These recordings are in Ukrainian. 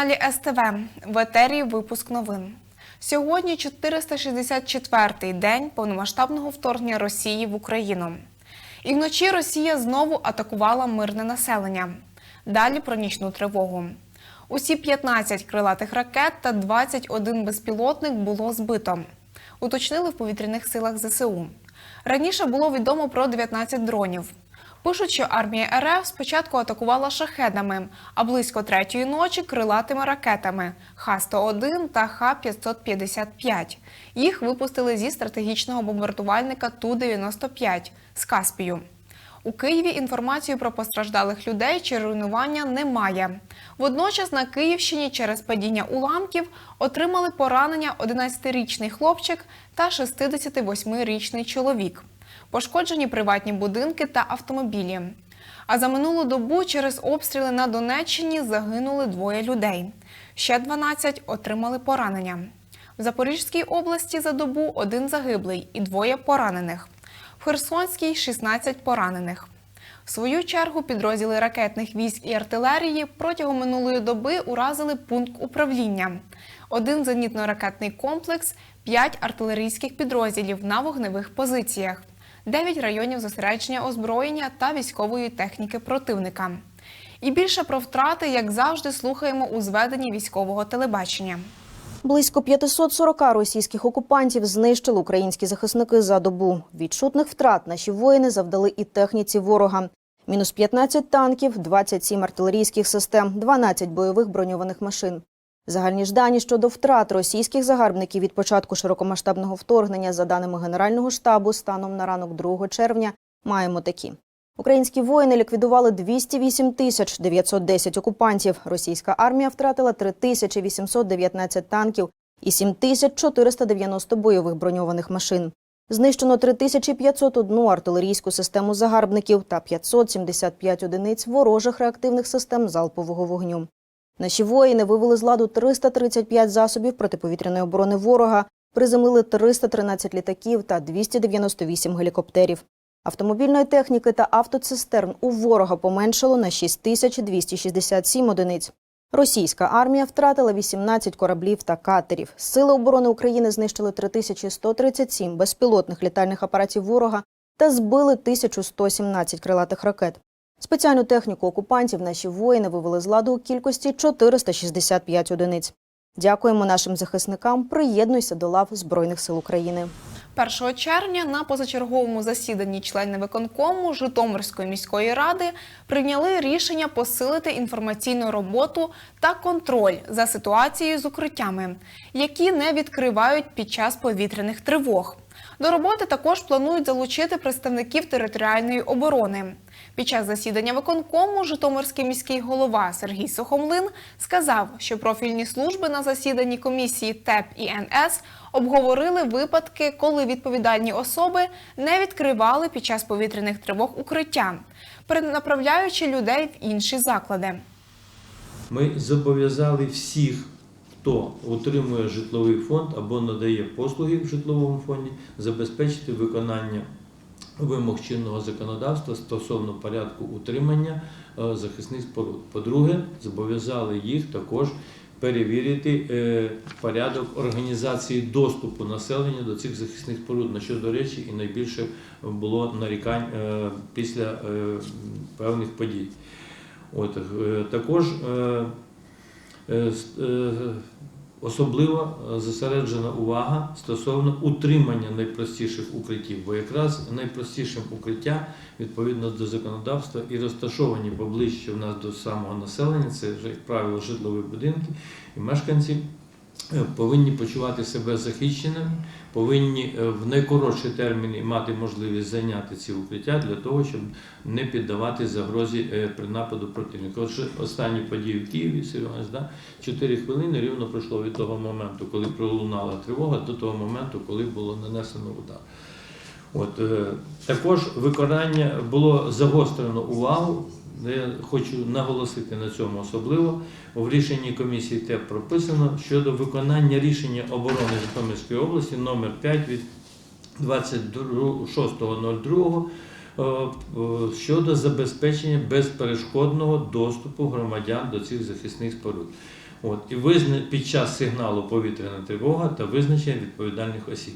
Телеканалі СТВ. В етері випуск новин. Сьогодні 464-й день повномасштабного вторгнення Росії в Україну. І вночі Росія знову атакувала мирне населення. Далі про нічну тривогу. Усі 15 крилатих ракет та 21 безпілотник було збито. Уточнили в повітряних силах ЗСУ. Раніше було відомо про 19 дронів. Пишуть, що армія РФ спочатку атакувала шахедами, а близько третьої ночі крилатими ракетами Х-101 та Х-555. Їх випустили зі стратегічного бомбардувальника Ту-95 з Каспію. У Києві інформацію про постраждалих людей чи руйнування немає. Водночас на Київщині через падіння уламків отримали поранення 11-річний хлопчик та 68-річний чоловік. Пошкоджені приватні будинки та автомобілі. А за минулу добу через обстріли на Донеччині загинули двоє людей. Ще 12 отримали поранення. В Запорізькій області за добу один загиблий і двоє поранених. В Херсонській 16 поранених. В свою чергу підрозділи ракетних військ і артилерії протягом минулої доби уразили пункт управління, один зенітно-ракетний комплекс, п'ять артилерійських підрозділів на вогневих позиціях, дев'ять районів зосередження озброєння та військової техніки противника. І більше про втрати, як завжди, слухаємо у зведенні військового телебачення. Близько 540 російських окупантів знищили українські захисники за добу. Відчутних втрат наші воїни завдали і техніці ворога. Мінус 15 танків, 27 артилерійських систем, 12 бойових броньованих машин. Загальні ж дані щодо втрат російських загарбників від початку широкомасштабного вторгнення, за даними Генерального штабу, станом на ранок 2 червня, маємо такі. Українські воїни ліквідували 208 тисяч 910 окупантів. Російська армія втратила 3819 танків і 7490 бойових броньованих машин. Знищено 3501 артилерійську систему загарбників та 575 одиниць ворожих реактивних систем залпового вогню. Наші воїни вивели з ладу 335 засобів протиповітряної оборони ворога, приземлили 313 літаків та 298 гелікоптерів. Автомобільної техніки та автоцистерн у ворога поменшало на 6267 одиниць. Російська армія втратила 18 кораблів та катерів. Сили оборони України знищили 3137 безпілотних літальних апаратів ворога та збили 1117 крилатих ракет. Спеціальну техніку окупантів наші воїни вивели з ладу у кількості 465 одиниць. Дякуємо нашим захисникам. Приєднуйся до лав Збройних сил України. 1 червня на позачерговому засіданні члени виконкому Житомирської міської ради прийняли рішення посилити інформаційну роботу та контроль за ситуацією з укриттями, які не відкривають під час повітряних тривог. До роботи також планують залучити представників територіальної оборони. Під час засідання виконкому Житомирський міський голова Сергій Сухомлин сказав, що профільні служби на засіданні комісії ТЕП і НС обговорили випадки, коли відповідальні особи не відкривали під час повітряних тривог укриття, перенаправляючи людей в інші заклади. Ми зобов'язали всіх, хто утримує житловий фонд або надає послуги в житловому фонді, забезпечити виконання вимог чинного законодавства стосовно порядку утримання е, захисних споруд. По-друге, зобов'язали їх також перевірити е, порядок організації доступу населення до цих захисних споруд, на що, до речі, і найбільше було нарікань е, після певних подій. От, також е, е, с- е, зосереджена увага стосовно утримання найпростіших укриттів, бо якраз найпростішим укриття відповідно до законодавства і розташовані поближче в нас до самого населення, це вже, як правило, житлові будинки, і мешканці повинні почувати себе захищеними, повинні е, в найкоротші терміни мати можливість зайняти ці укриття для того, щоб не піддавати загрозі е, при нападу противника. Отже, останні події в Києві, да, 4 хвилини рівно пройшло від того моменту, коли пролунала тривога, до того моменту, коли було нанесено удар. От, е, також виконання було загострено увагу. Я хочу наголосити на цьому особливо. В рішенні комісії ТЕП прописано щодо виконання рішення оборони Житомирської області номер 5 від 26.02 е, е, щодо забезпечення безперешкодного доступу громадян до цих захисних споруд. От, і під час сигналу повітряна тривога та визначення відповідальних осіб.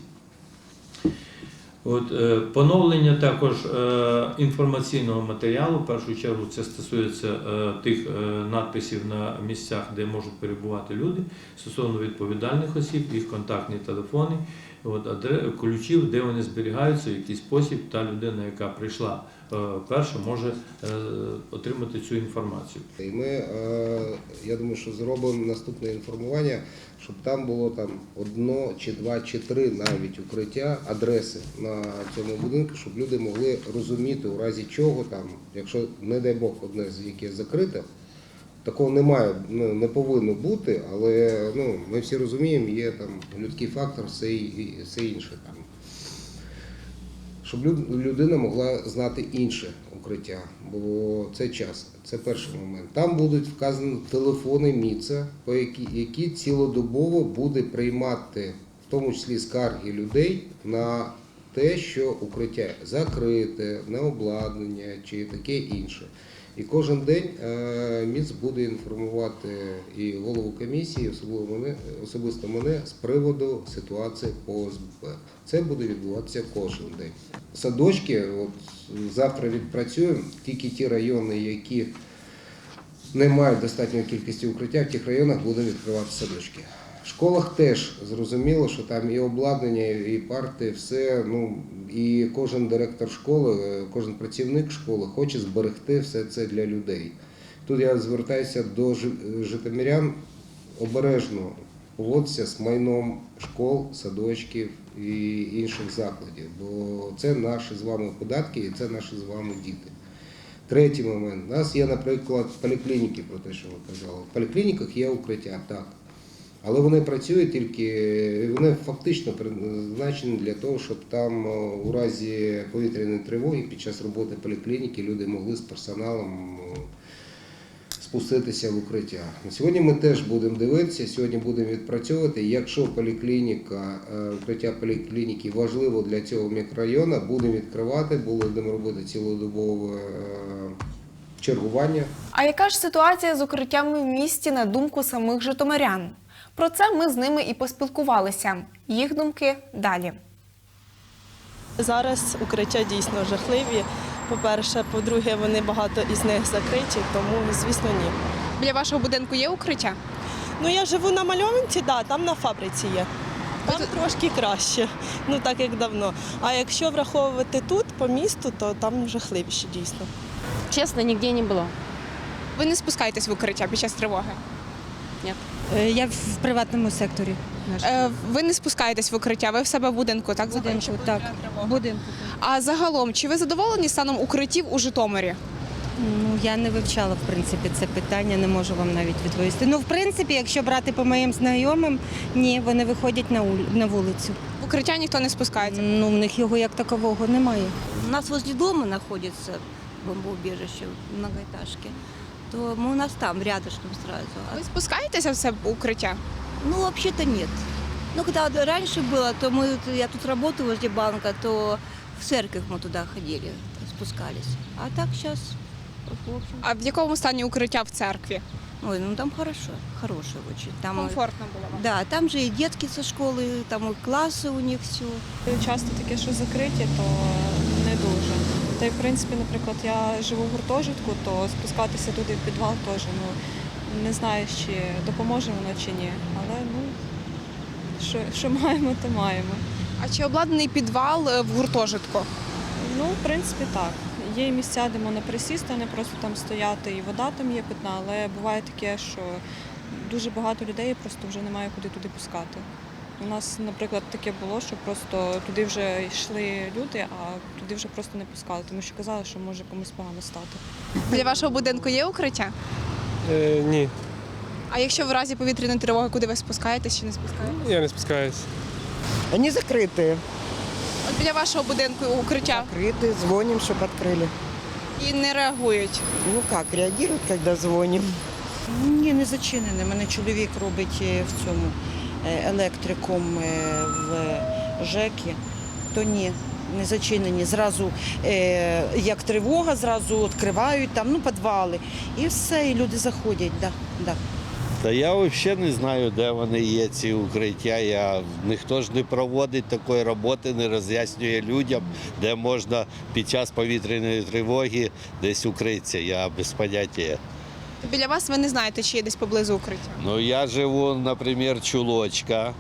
От, е, поновлення також е, інформаційного матеріалу, в першу чергу це стосується е, тих надписів на місцях, де можуть перебувати люди, стосовно відповідальних осіб, їх контактні телефони, от, ключів, де вони зберігаються, в який спосіб та людина, яка прийшла е, перша, може е, отримати цю інформацію. І ми, е, я думаю, що зробимо наступне інформування, щоб там було там одно чи два чи три навіть укриття, адреси на цьому будинку, щоб люди могли розуміти, у разі чого там, якщо, не дай Бог, одне з яке закрите, такого немає, ну, не повинно бути, але ну, ми всі розуміємо, є там людський фактор, все, все інше там щоб люд- людина могла знати інше укриття, бо це час, це перший момент. Там будуть вказані телефони міця, по які, які цілодобово буде приймати, в тому числі скарги людей на те, що укриття закрите, не обладнання чи таке інше. І кожен день е, МІЦ буде інформувати і голову комісії, особливо мене, особисто мене, з приводу ситуації по ОСББ. Це буде відбуватися кожен день. Садочки, от завтра відпрацюємо, тільки ті райони, які не мають достатньої кількості укриття, в тих районах будемо відкривати садочки. В школах теж зрозуміло, що там і обладнання, і парти, все. Ну і кожен директор школи, е, кожен працівник школи хоче зберегти все це для людей. Тут я звертаюся до жи- житомирян обережно поводитися з майном школ, садочків і інших закладів, бо це наші з вами податки і це наші з вами діти. Третій момент. У нас є, наприклад, поліклініки, про те, що ви казали. В поліклініках є укриття, так. Але вони працюють тільки, вони фактично призначені для того, щоб там у разі повітряної тривоги під час роботи поліклініки люди могли з персоналом спуститися в укриття. Сьогодні ми теж будемо дивитися, сьогодні будемо відпрацьовувати. Якщо поліклініка, е, укриття поліклініки важливо для цього мікрорайону, будемо відкривати, будемо робити цілодобове е, чергування. А яка ж ситуація з укриттями в місті на думку самих житомирян? Про це ми з ними і поспілкувалися. Їх думки далі. Зараз укриття дійсно жахливі. По-перше, по-друге, вони багато із них закриті, тому звісно ні. Біля вашого будинку є укриття? Ну я живу на мальовинці, да, там на фабриці є. Там трошки краще, ну так як давно. А якщо враховувати тут по місту, то там жахливіше дійсно. Честно, нигде не было. Ви не спускаєтесь в укриття під час тривоги? Е, Я в приватному секторі. Е, ви не спускаєтесь в укриття, ви в себе в будинку, так? Будинку, Заходите? так. Будинку. А загалом, чи ви задоволені станом укриттів у Житомирі? Ну, я не вивчала, в принципі, це питання, не можу вам навіть відповісти. Ну, в принципі, якщо брати по моїм знайомим, ні, вони виходять на, уль- на вулицю. В укриття ніхто не спускається. Ну, в них його як такового немає. У нас возле дома находится бомбоубежище многоэтажки, то мы у нас там, рядышком сразу. А- Ви спускаєтеся в себе в укриття? Ну, вообще-то нет. Ну, когда вот раньше было, то мы, я тут работаю возле банка, то в церковь мы туда ходили, спускались. А так сейчас, в общем, А в якому стані укриття в церкві? ой, ну там хорошо, хорошее очень. Там, Комфортно було вам? да, там же и детки со школы, там и классы у них все. Часто таке, що закриті, то не дуже. Та й в принципі, наприклад, я живу в гуртожитку, то спускатися туди в підвал теж ну не знаю, чи допоможе воно чи ні. Але ну що, що маємо, то маємо. А чи обладнаний підвал е, в гуртожитку? Ну, в принципі, так. Є місця, де можна присісти, а не просто там стояти, і вода там є питна, але буває таке, що дуже багато людей просто вже немає куди туди пускати. У нас, наприклад, таке було, що просто туди вже йшли люди, а туди вже просто не пускали, тому що казали, що може комусь погано стати. Біля вашого будинку є укриття? Е, ні, А якщо в разі повітряної тривоги, куди ви спускаєтесь чи не спускаєтесь? я не спускаюсь. Они закрытые. От біля вашого будинку укриття Закрыты, звоним, чтобы открыли. і не реагують. Ну как, реагируют, когда звоним? Ні, не зачинене. Мене чоловік робить е, в цьому е, електриком е, в ЖЕКі. То ні, не зачинені. Зразу е, як тривога, зразу відкривають там, ну, підвали. І все, і люди заходять. Да, да. Та я взагалі не знаю, де вони є, ці укриття. Я, ніхто ж не проводить такої роботи, не роз'яснює людям, де можна під час повітряної тривоги десь укритися. Я без поняття. Біля вас ви не знаєте, чи є десь поблизу укриття. Ну я живу, наприклад, чулочка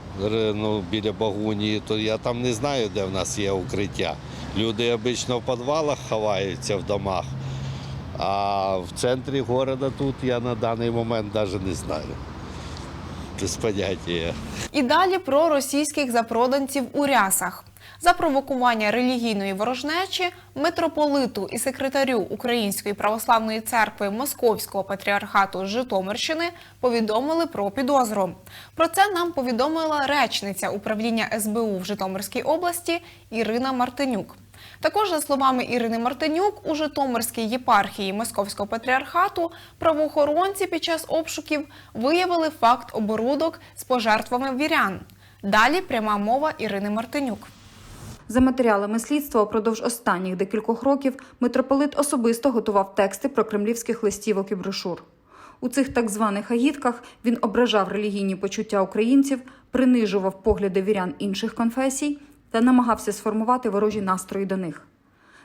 ну, біля Багунії, то я там не знаю, де в нас є укриття. Люди обично в підвалах ховаються в домах, а в центрі міста тут я на даний момент навіть не знаю. Без поняття. І далі про російських запроданців у рясах. За провокування релігійної ворожнечі митрополиту і секретарю Української православної церкви Московського патріархату Житомирщини повідомили про підозру. Про це нам повідомила речниця управління СБУ в Житомирській області Ірина Мартинюк. Також, за словами Ірини Мартинюк, у Житомирській єпархії Московського патріархату правоохоронці під час обшуків виявили факт оборудок з пожертвами вірян. Далі пряма мова Ірини Мартинюк. За матеріалами слідства, упродовж останніх декількох років митрополит особисто готував тексти про кремлівських листівок і брошур. У цих так званих агітках він ображав релігійні почуття українців, принижував погляди вірян інших конфесій та намагався сформувати ворожі настрої до них.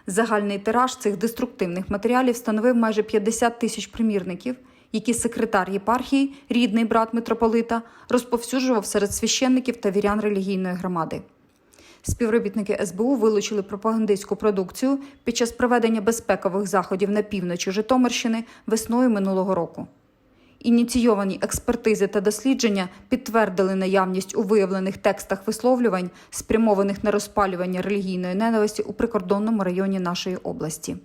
Загальний тираж цих деструктивних матеріалів становив майже 50 тисяч примірників, які секретар єпархії, рідний брат митрополита, розповсюджував серед священників та вірян релігійної громади. Співробітники СБУ вилучили пропагандистську продукцію під час проведення безпекових заходів на півночі Житомирщини весною минулого року. Ініційовані експертизи та дослідження підтвердили наявність у виявлених текстах висловлювань, спрямованих на розпалювання релігійної ненависті у прикордонному районі нашої області.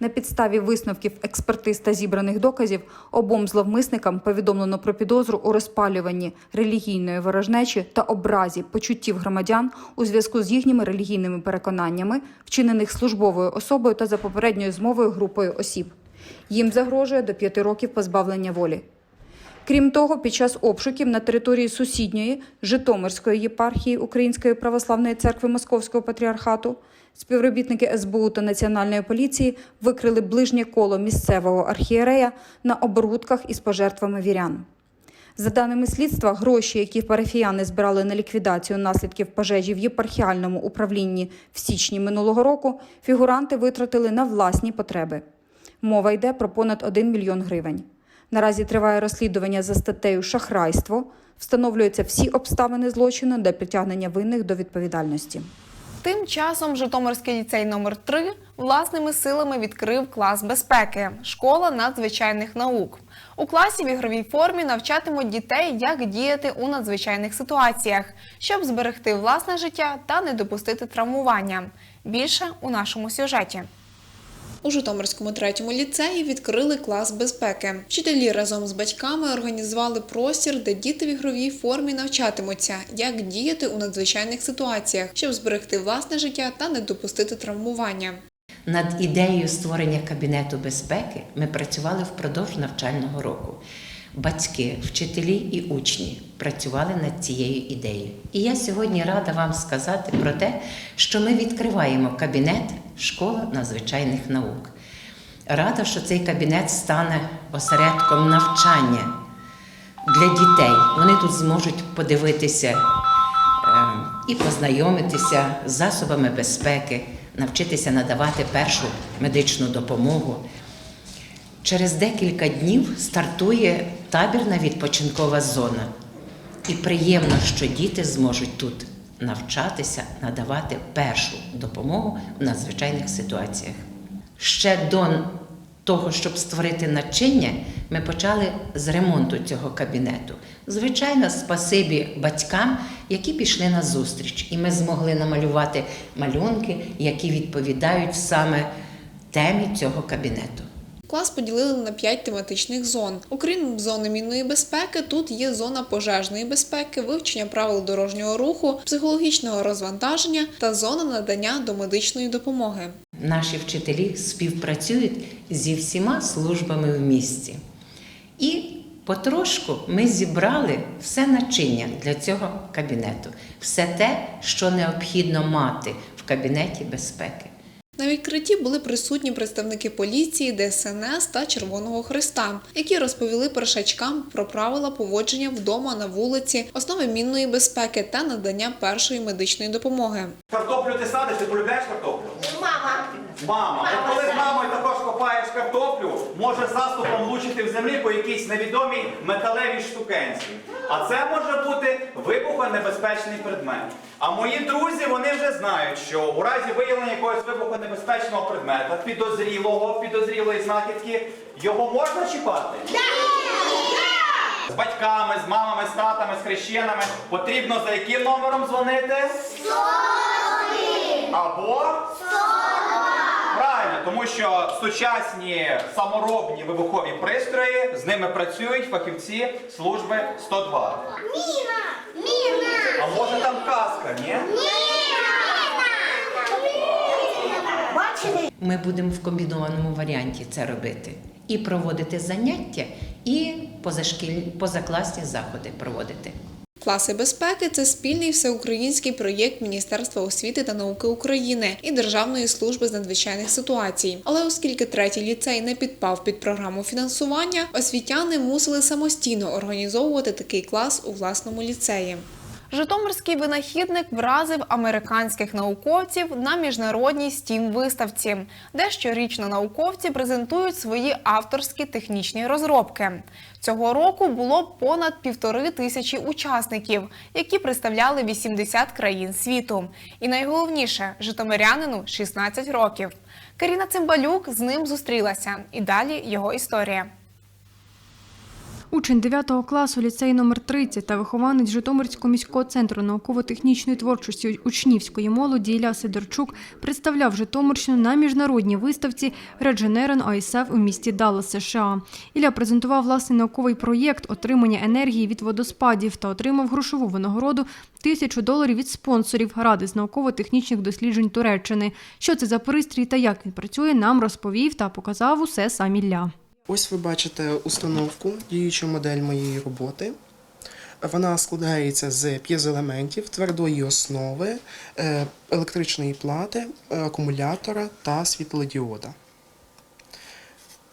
На підставі висновків експертиз та зібраних доказів обом зловмисникам повідомлено про підозру у розпалюванні релігійної ворожнечі та образі почуттів громадян у зв'язку з їхніми релігійними переконаннями, вчинених службовою особою та за попередньою змовою групою осіб. Їм загрожує до п'яти років позбавлення волі. Крім того, під час обшуків на території сусідньої Житомирської єпархії Української православної церкви Московського патріархату співробітники СБУ та Національної поліції викрили ближнє коло місцевого архієрея на оборудках із пожертвами вірян. За даними слідства, гроші, які парафіяни збирали на ліквідацію наслідків пожежі в єпархіальному управлінні в січні минулого року, фігуранти витратили на власні потреби. Мова йде про понад 1 мільйон гривень. Наразі триває розслідування за статтею шахрайство. Встановлюються всі обставини злочину для притягнення винних до відповідальності. Тим часом Житомирський ліцей номер 3 власними силами відкрив клас безпеки школа надзвичайних наук. У класі в ігровій формі навчатимуть дітей, як діяти у надзвичайних ситуаціях, щоб зберегти власне життя та не допустити травмування. Більше у нашому сюжеті. У Житомирському третьому ліцеї відкрили клас безпеки. Вчителі разом з батьками організували простір, де діти в ігровій формі навчатимуться, як діяти у надзвичайних ситуаціях, щоб зберегти власне життя та не допустити травмування. Над ідеєю створення кабінету безпеки ми працювали впродовж навчального року. Батьки, вчителі і учні працювали над цією ідеєю. І я сьогодні рада вам сказати про те, що ми відкриваємо кабінет школа надзвичайних наук. Рада, що цей кабінет стане осередком навчання для дітей. Вони тут зможуть подивитися е, і познайомитися з засобами безпеки, навчитися надавати першу медичну допомогу. Через декілька днів стартує табірна відпочинкова зона. І приємно, що діти зможуть тут навчатися, надавати першу допомогу в надзвичайних ситуаціях. Ще до того, щоб створити начиння, ми почали з ремонту цього кабінету. Звичайно, спасибі батькам, які пішли на зустріч, і ми змогли намалювати малюнки, які відповідають саме темі цього кабінету. Клас поділили на п'ять тематичних зон. Окрім зони мінної безпеки, тут є зона пожежної безпеки, вивчення правил дорожнього руху, психологічного розвантаження та зона надання домедичної допомоги. Наші вчителі співпрацюють зі всіма службами в місті. І потрошку ми зібрали все начиння для цього кабінету, все те, що необхідно мати в кабінеті безпеки. На відкритті були присутні представники поліції, ДСНС та Червоного Христа, які розповіли першачкам про правила поводження вдома на вулиці, основи мінної безпеки та надання першої медичної допомоги. Картоплю ти садиш, ти полюбляєш картоплю? Мама. Мама. От коли з мамою також копаєш картоплю, може заступом влучити в землі по якійсь невідомій металевій штукенці. А це може бути вибухонебезпечний предмет. А мої друзі, вони вже знають, що у разі виявлення якогось вибухонебезпечного предмета, підозрілого, підозрілої знахідки, його можна чіпати? З батьками, з мамами, з татами, з хрещенами потрібно за яким номером дзвонити? Або? Тому що сучасні саморобні вибухові пристрої, з ними працюють фахівці служби 102. Міна! Міна! А може там казка, ні? Бачили? Ми будемо в комбінованому варіанті це робити. І проводити заняття, і позашкіль... позакласні заходи проводити. Класи безпеки це спільний всеукраїнський проєкт Міністерства освіти та науки України і Державної служби з надзвичайних ситуацій. Але оскільки третій ліцей не підпав під програму фінансування, освітяни мусили самостійно організовувати такий клас у власному ліцеї. Житомирський винахідник вразив американських науковців на міжнародній стім виставці, де щорічно науковці презентують свої авторські технічні розробки. Цього року було понад півтори тисячі учасників, які представляли 80 країн світу. І найголовніше житомирянину 16 років. Каріна Цимбалюк з ним зустрілася. І далі його історія. Учень 9 класу ліцею номер 30 та вихованець Житомирського міського центру науково-технічної творчості учнівської молоді Ілля Сидорчук представляв Житомирщину на міжнародній виставці Regeneron ISF у місті Даллас, США. Ілля презентував власний науковий проєкт отримання енергії від водоспадів та отримав грошову винагороду тисячу доларів від спонсорів Ради з науково-технічних досліджень Туреччини. Що це за пристрій та як він працює, нам розповів та показав усе сам Ілля. Ось ви бачите установку, діючу модель моєї роботи. Вона складається з п'єзоелементів, твердої основи, е, електричної плати, е, акумулятора та світлодіода.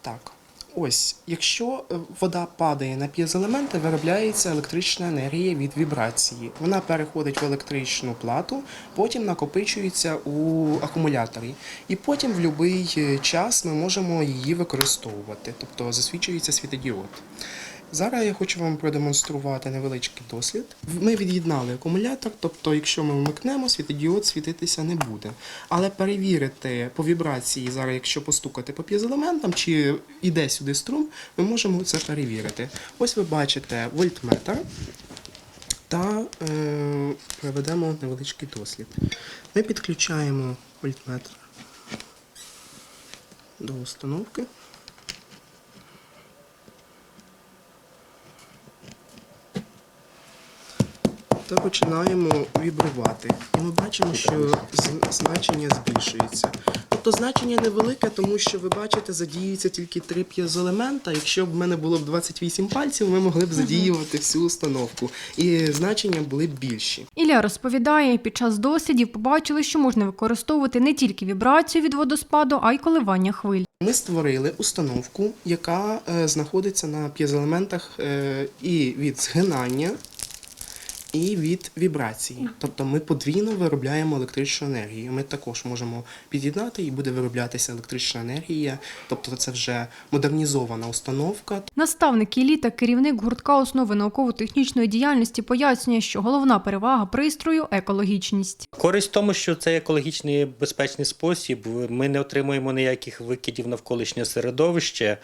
Так, ось, якщо е, вода падає на п'єзоелементи, виробляється електрична енергія від вібрації. Вона переходить в електричну плату, потім накопичується у акумуляторі. І потім в будь-який час ми можемо її використовувати, тобто засвічується світодіод. Зараз я хочу вам продемонструвати невеличкий дослід. Ми від'єднали акумулятор, тобто, якщо ми вмикнемо, світодіод світитися не буде. Але перевірити по вібрації, зараз, якщо постукати по п'єзелементам, чи йде сюди струм, ми можемо це перевірити. Ось ви бачите вольтметр та е, проведемо невеличкий дослід. Ми підключаємо вольтметр до установки. Та починаємо вібрувати. І ми бачимо, що значення збільшується. Тобто значення невелике, тому що ви бачите, задіюється тільки три п'єзоелемента. Якщо б в мене було б 28 пальців, ми могли б задіювати всю установку. І значення були б більші. Ілля розповідає, під час дослідів побачили, що можна використовувати не тільки вібрацію від водоспаду, а й коливання хвиль. Ми створили установку, яка е, знаходиться на п'єзоелементах е, і від згинання, і від вібрації. Тобто ми подвійно виробляємо електричну енергію. Ми також можемо під'єднати і буде вироблятися електрична енергія. Тобто це вже модернізована установка. Наставник Іллі та керівник гуртка основи науково-технічної діяльності пояснює, що головна перевага пристрою екологічність. Користь в тому, що це екологічний безпечний спосіб. Ми не отримуємо ніяких викидів навколишнє середовище.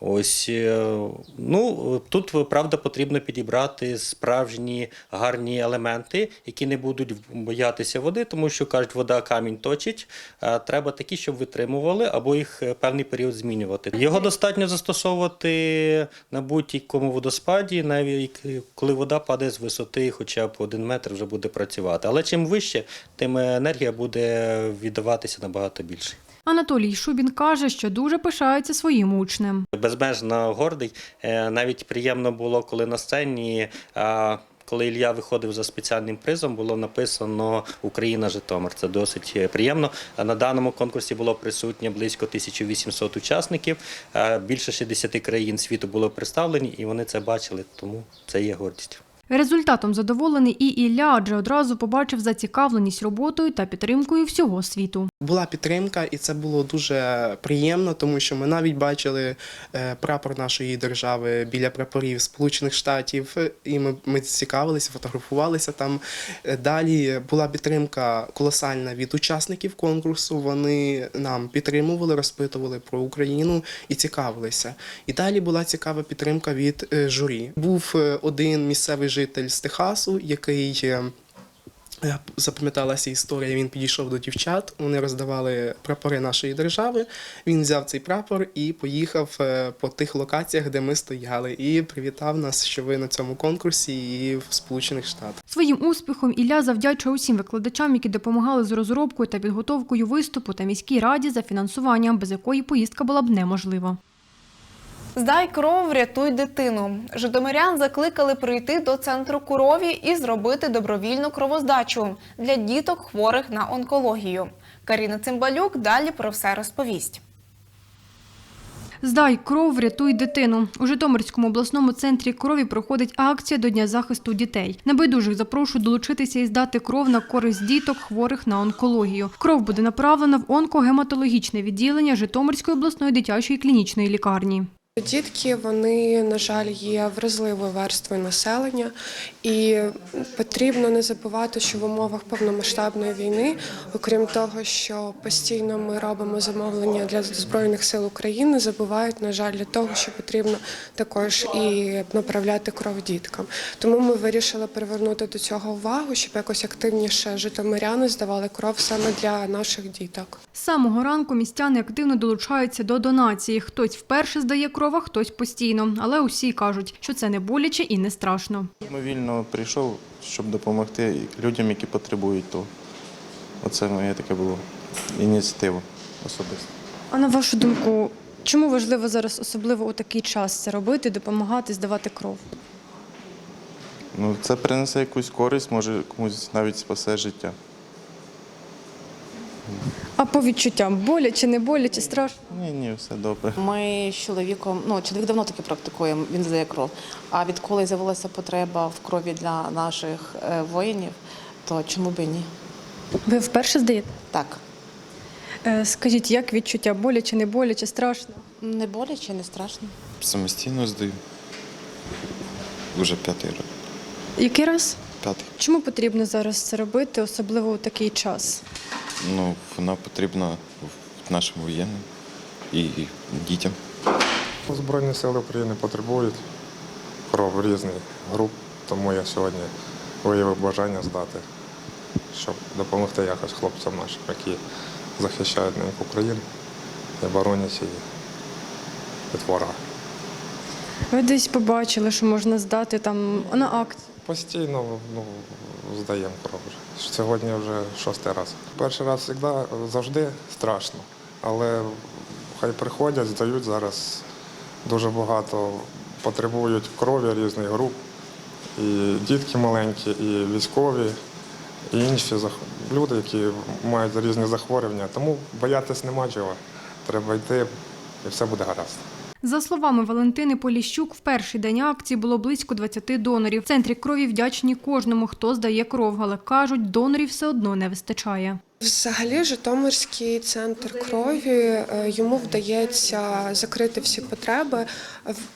Ось е, ну тут правда потрібно підібрати справжні гарні елементи, які не будуть боятися води, тому що кажуть, вода камінь точить. А треба такі, щоб витримували, або їх е, певний період змінювати. Його достатньо застосовувати на будь-якому водоспаді, навіть коли вода падає з висоти, хоча б один метр вже буде працювати. Але чим вище, тим енергія буде віддаватися набагато більше. Анатолій Шубін каже, що дуже пишається своїм учнем. Безмежно гордий. Е, Навіть приємно було, коли на сцені. коли Ілля виходив за спеціальним призом, було написано Україна Житомир. Це досить е, приємно. На даному конкурсі було присутнє близько 1800 учасників. Е, Більше 60 країн світу було представлені, і вони це бачили, тому це є гордість. Результатом задоволений і Ілля, адже одразу побачив зацікавленість роботою та підтримкою всього світу. Була підтримка, і це було дуже приємно, тому що ми навіть бачили е, прапор нашої держави біля прапорів Сполучених Штатів, і ми, ми цікавилися, фотографувалися там. Е, Далі була підтримка колосальна від учасників конкурсу. Вони нам підтримували, розпитували про Україну і цікавилися. І далі була цікава підтримка від е, журі. Був один місцевий житель з Техасу, який. е, Е, Запам'яталася історія, він підійшов до дівчат, вони роздавали прапори нашої держави. Він взяв цей прапор і поїхав е, по тих локаціях, де ми стояли, і привітав нас, що ви на цьому конкурсі і в Сполучених Штатах. Своїм успіхом Ілля завдячує усім викладачам, які допомагали з розробкою та підготовкою виступу та міській раді за фінансуванням, без якої поїздка була б неможлива. Здай кров, рятуй дитину. Житомирян закликали прийти до центру крові і зробити добровільну кровоздачу для діток, хворих на онкологію. Каріна Цимбалюк далі про все розповість. Здай кров, рятуй дитину. У Житомирському обласному центрі крові проходить акція до Дня захисту дітей. Небайдужих запрошую долучитися і здати кров на користь діток, хворих на онкологію. Кров буде направлена в онкогематологічне відділення Житомирської обласної дитячої клінічної лікарні. Дітки вони, на жаль, є вразливою верствою населення, і потрібно не забувати, що в умовах повномасштабної війни, окрім того, що постійно ми робимо замовлення для збройних сил України, забувають, на жаль, для того, що потрібно також і направляти кров діткам. Тому ми вирішили привернути до цього увагу, щоб якось активніше житомиряни здавали кров саме для наших діток. З самого ранку містяни активно долучаються до донації. Хтось вперше здає кров, а хтось постійно. Але усі кажуть, що це не боляче і не страшно. Мобільно прийшов, щоб допомогти людям, які потребують того. Оце моя така була ініціатива особиста. А на вашу думку, чому важливо зараз, особливо у такий час, це робити, допомагати, здавати кров? Ну, це принесе якусь користь, може комусь навіть спасе життя. А по відчуттям боляче, не боляче, страшно? Ні, ні, все добре. Ми з чоловіком, ну чоловік давно таки практикує, він здає кров. А відколи з'явилася потреба в крові для наших е, воїнів, то чому б і ні? Ви вперше здаєте? Так. Е, Скажіть, як відчуття? Боляче, не боляче, страшно? Не боляче, не страшно. Самостійно здаю. Уже п'ятий раз. Який раз? П'ятий. Чому потрібно зараз це робити, особливо у такий час? Ну, вона потрібна нашим воєнним і дітям. Збройні сили України потребують кров різних груп, тому я сьогодні виявив бажання здати, щоб допомогти якось хлопцям нашим, які захищають неньку Україну і боронять її від ворога. Ви десь побачили, що можна здати там на акції. Постійно ну, здаємо кров. Сьогодні вже шостий раз. Перший раз завжди, завжди страшно, але хай приходять, здають зараз дуже багато потребують крові різних груп. І дітки маленькі, і військові, і інші люди, які мають різні захворювання. Тому боятись нема чого. Треба йти, і все буде гаразд. За словами Валентини Поліщук, в перший день акції було близько 20 донорів. В центрі крові вдячні кожному, хто здає кров, але кажуть, донорів все одно не вистачає. Взагалі, Житомирський центр крові е, йому вдається закрити всі потреби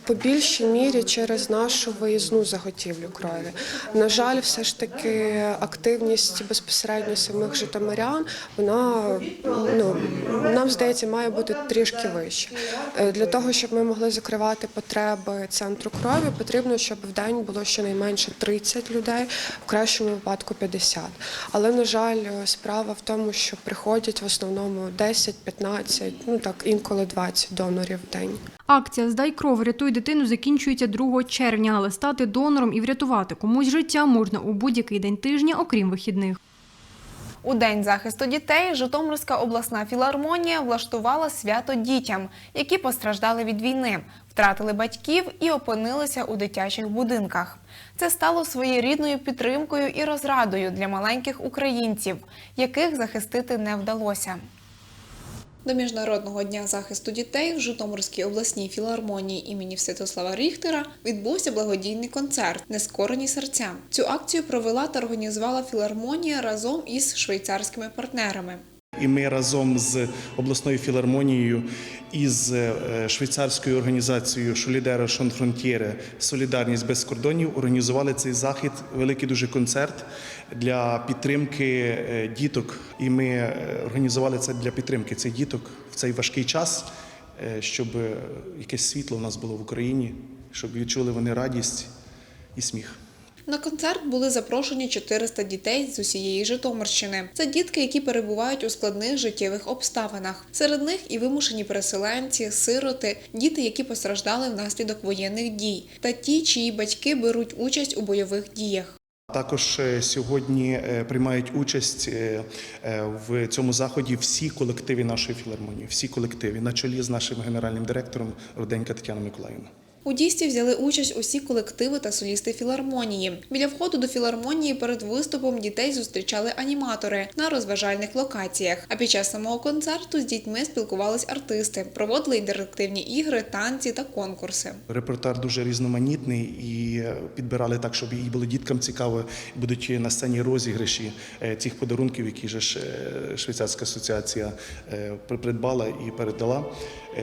по більшій мірі через нашу виїзну заготівлю крові. На жаль, все ж таки активність безпосередньо самих житомирян, вона ну нам здається має бути трішки вища. Е, Для того щоб ми могли закривати потреби центру крові, потрібно, щоб в день було щонайменше 30 людей, в кращому випадку 50. Але на жаль, справа в тому, що приходять в основному 10-15, ну так інколи 20 донорів в день. Акція Здай кров, рятуй дитину закінчується 2 червня, але стати донором і врятувати комусь життя можна у будь-який день тижня, окрім вихідних. У День захисту дітей Житомирська обласна філармонія влаштувала свято дітям, які постраждали від війни, втратили батьків і опинилися у дитячих будинках. Це стало своєрідною підтримкою і розрадою для маленьких українців, яких захистити не вдалося. До Міжнародного дня захисту дітей в Житомирській обласній філармонії імені Святослава Ріхтера відбувся благодійний концерт Нескорені серця. Цю акцію провела та організувала філармонія разом із швейцарськими партнерами. І ми разом з обласною філармонією і з е, швейцарською організацією Шолідера Шон Фронтєре Солідарність без кордонів організували цей захід, великий дуже концерт для підтримки е, діток. І ми е, організували це для підтримки цих діток в цей важкий час, щоб якесь світло в нас було в Україні, щоб відчули вони радість і сміх. На концерт були запрошені 400 дітей з усієї Житомирщини. Це дітки, які перебувають у складних життєвих обставинах. Серед них і вимушені переселенці, сироти, діти, які постраждали внаслідок воєнних дій, та ті, чиї батьки беруть участь у бойових діях. Також е, сьогодні е, приймають участь е, в цьому заході всі колективи нашої філармонії, всі колективи на чолі з нашим генеральним директором Руденька Тетяна Миколаївна. У дійстві взяли участь усі колективи та солісти філармонії. Біля входу до філармонії перед виступом дітей зустрічали аніматори на розважальних локаціях. А під час самого концерту з дітьми спілкувались артисти, проводили інтерактивні ігри, танці та конкурси. Репертуар дуже різноманітний і е, підбирали так, щоб і було діткам цікаво. Будуть на сцені розіграші е, цих подарунків, які ж е, швейцарська асоціація придбала і передала.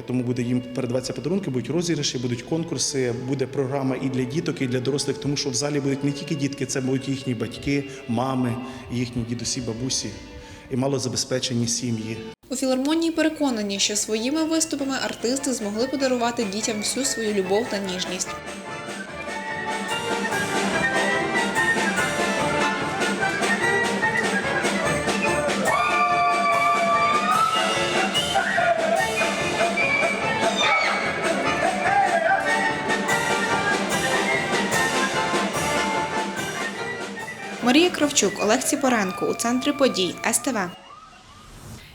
Тому буде їм передаватися подарунки, будуть розіграші, будуть конкурси, буде програма і для діток, і для дорослих, тому що в залі будуть не тільки дітки, це будуть їхні батьки, мами, їхні дідусі, бабусі і малозабезпечені сім'ї. У філармонії переконані, що своїми виступами артисти змогли подарувати дітям всю свою любов та ніжність. Марія Кравчук, Олег Ціпоренко у центрі подій СТВ.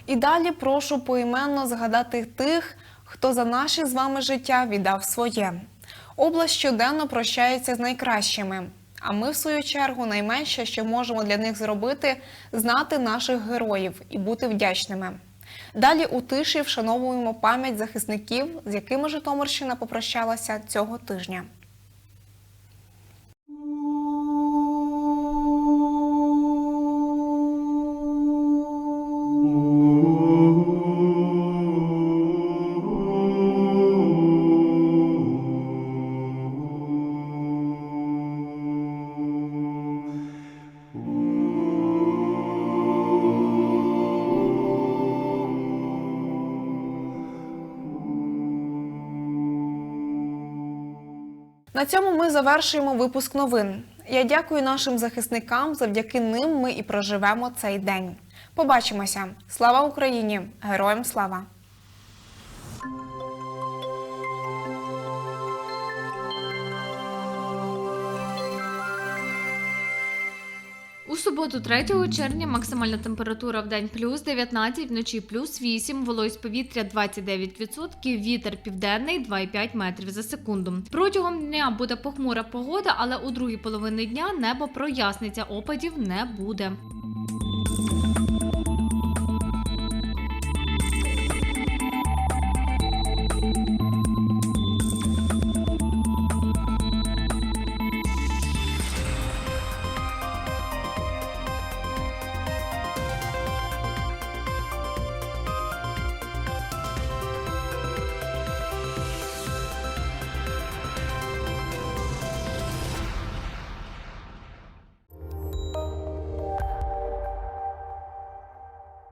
І далі прошу поіменно згадати тих, хто за наше з вами життя віддав своє. Область щоденно прощається з найкращими. А ми, в свою чергу, найменше, що можемо для них зробити, знати наших героїв і бути вдячними. Далі у тиші вшановуємо пам'ять захисників, з якими Житомирщина попрощалася цього тижня. На цьому ми завершуємо випуск новин. Я дякую нашим захисникам. Завдяки ним ми і проживемо цей день. Побачимося! Слава Україні! Героям слава! Суботу, 3 червня, максимальна температура в день плюс 19, вночі плюс 8, вологість повітря 29%, вітер південний 2,5 метрів за секунду. Протягом дня буде похмура погода, але у другій половині дня небо проясниться, опадів не буде.